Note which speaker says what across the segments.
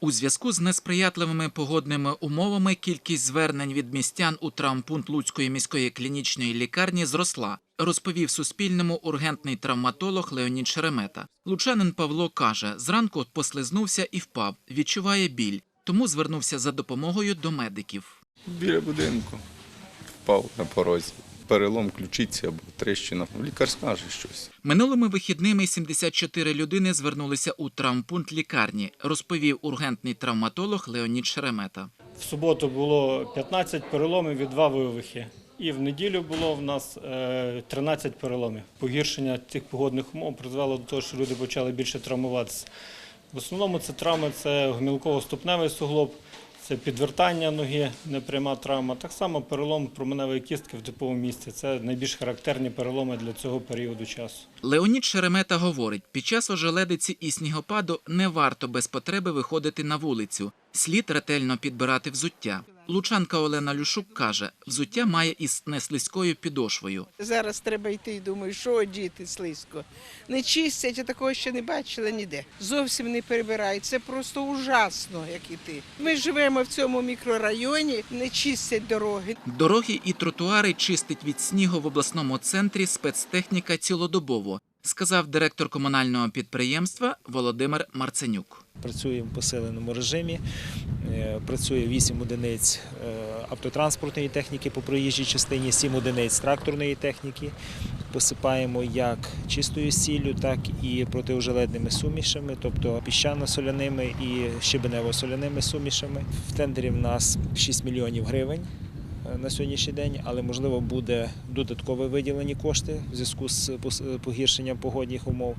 Speaker 1: У зв'язку з несприятливими погодними умовами кількість звернень від містян у травмпункт Луцької міської клінічної лікарні зросла, розповів Суспільному ургентний травматолог Леонід Шеремета. Лучанин Павло каже, зранку послизнувся і впав, відчуває біль, тому звернувся за допомогою до медиків.
Speaker 2: Біля будинку впав на порозі. Перелом ключиці або трещина. Лікар скаже щось.
Speaker 1: Минулими вихідними 74 людини звернулися у травмпункт лікарні, розповів ургентний травматолог Леонід Шеремета.
Speaker 3: В суботу було 15 переломів і 2 вивихи. І в неділю було в нас е, 13 переломів. Погіршення цих погодних умов призвело до того, що люди почали більше травмуватися. В основному це травми це гомілково-ступневий суглоб, це підвертання ноги, непряма травма. Так само перелом променевої кістки в типовому місці. Це найбільш характерні переломи для цього періоду часу.
Speaker 1: Леонід Шеремета говорить, під час ожеледиці і снігопаду не варто без потреби виходити на вулицю. Слід ретельно підбирати взуття. Лучанка Олена Люшук каже, взуття має із неслизькою підошвою.
Speaker 4: Зараз треба йти і думаю, що одіти слизько. Не чистять, я такого ще не бачила ніде. Зовсім не перебирають. Це просто ужасно, як іти. Ми живемо в цьому мікрорайоні, не чистять дороги.
Speaker 1: Дороги і тротуари чистить від снігу в обласному центрі спецтехніка цілодобово, сказав директор комунального підприємства Володимир Марценюк.
Speaker 5: Працюємо в посиленому режимі. Е, Працює 8 одиниць е, автотранспортної техніки по проїжджій частині, 7 одиниць тракторної техніки. Посипаємо як чистою сіллю, так і протиожеледними сумішами, тобто піщано-соляними і щебенево-соляними сумішами. В тендері в нас 6 мільйонів гривень на сьогоднішній день, але можливо буде додатково виділені кошти в зв'язку з погіршенням погодних умов.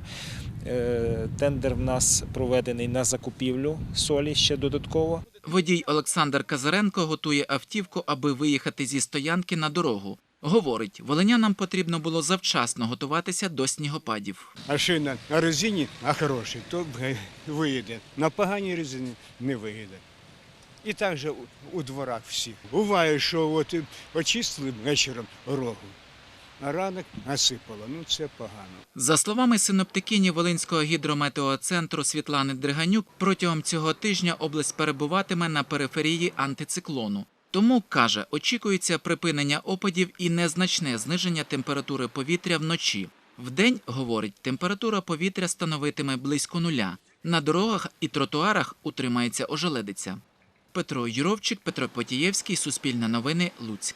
Speaker 5: Е, Тендер в нас проведений на закупівлю солі ще додатково.
Speaker 1: Водій Олександр Казаренко готує автівку, аби виїхати зі стоянки на дорогу. Говорить, волинянам потрібно було завчасно готуватися до снігопадів.
Speaker 6: А шина на резині, а хороший, то е, виїде. На поганій резині не виїде. І так же у, дворах всіх. Буває, що от е, очистили вечором рогу, а ранок насипало. Ну це погано.
Speaker 1: За словами синоптикині Волинського гідрометеоцентру Світлани Дриганюк, протягом цього тижня область перебуватиме на периферії антициклону. Тому, каже, очікується припинення опадів і незначне зниження температури повітря вночі. Вдень, говорить, температура повітря становитиме близько нуля. На дорогах і тротуарах утримається ожеледиця. Петро Юровчик, Петро Потієвський, Суспільне новини, Луцьк.